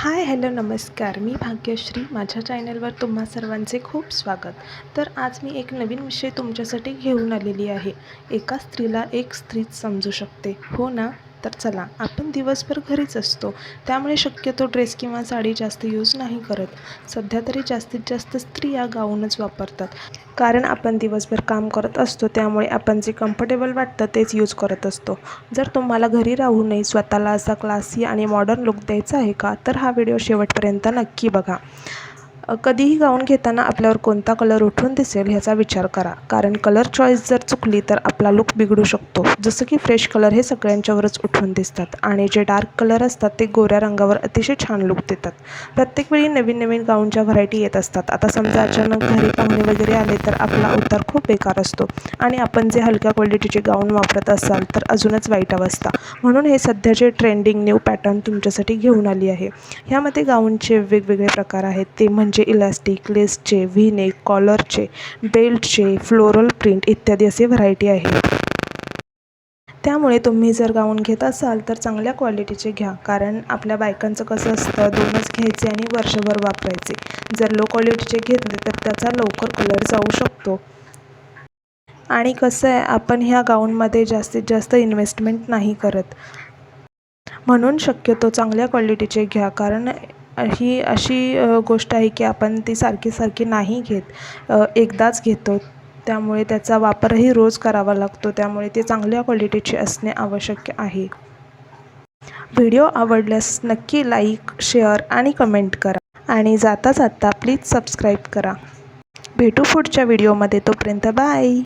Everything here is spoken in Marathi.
हाय हॅलो नमस्कार. मी भाग्यश्री. माझ्या चॅनलवर तुम्हा सर्वांचे खूप स्वागत. तर आज मी एक नवीन विषय तुमच्यासाठी घेऊन आलेली आहे. एका स्त्रीला एक स्त्रीच समजू शकते. हो ना? तर चला आपण दिवसभर घरीच असतो. त्यामुळे शक्यतो ड्रेस किंवा साडी जास्त यूज नाही करत. सध्या तरी जास्तीत जास्त स्त्रिया गाऊनच वापरतात. कारण आपण दिवसभर काम करत असतो त्यामुळे आपण जे कम्फर्टेबल वाटतं तेच यूज करत असतो. जर तुम्हाला घरी राहूनही स्वतःला असा क्लासी आणि मॉडर्न लुक द्यायचा आहे का तर हा व्हिडिओ शेवटपर्यंत नक्की बघा. कधीही गाऊन घेताना आपल्यावर कोणता कलर उठून दिसेल ह्याचा विचार करा. कारण कलर चॉईस जर चुकली तर आपला लुक बिघडू शकतो. जसं की फ्रेश कलर हे सगळ्यांच्यावरच उठून दिसतात आणि जे डार्क कलर असतात ते गोऱ्या रंगावर अतिशय छान लुक देतात. प्रत्येक वेळी नवीन नवीन गाऊनच्या व्हरायटी येत असतात. आता समजा अचानक घरी पाहुणे वगैरे आले तर आपला उतार खूप बेकार असतो आणि आपण जे हलक्या क्वालिटीचे गाऊन वापरत असाल तर अजूनच वाईट अवस्था. म्हणून हे सध्याचे ट्रेंडिंग न्यू पॅटर्न तुमच्यासाठी घेऊन आली आहे. ह्यामध्ये गाऊनचे वेगवेगळे प्रकार आहेत. ते म्हणजे इलास्टिक लेसचे व्हीनेक कॉलरचे बेल्टचे फ्लोरल प्रिंट इत्यादी असे व्हरायटी आहे. त्यामुळे तुम्ही जर गाऊन घेत असाल तर चांगल्या क्वालिटीचे घ्या. कारण आपल्या बायकांचं कसं असतं दोनच घ्यायचे आणि वर्षभर वापरायचे. जर लो क्वालिटीचे घेतले तर त्याचा लवकर कलर जाऊ शकतो. आणि कसं आहे आपण ह्या गाऊनमध्ये जास्तीत जास्त इन्व्हेस्टमेंट नाही करत. म्हणून शक्यतो चांगल्या क्वालिटीचे घ्या. कारण ही अशी गोष्ट आहे की आपण ती सारखी सारखी नाही घेत. एकदाच घेतो. त्यामुळे त्याचा वापरही रोज करावा लागतो. त्यामुळे ते चांगल्या क्वालिटीचे असणे आवश्यक आहे. व्हिडिओ आवडल्यास नक्की लाईक शेअर आणि कमेंट करा. आणि जाता जाता प्लीज सबस्क्राईब करा. भेटू पुढच्या व्हिडिओमध्ये तोपर्यंत बाय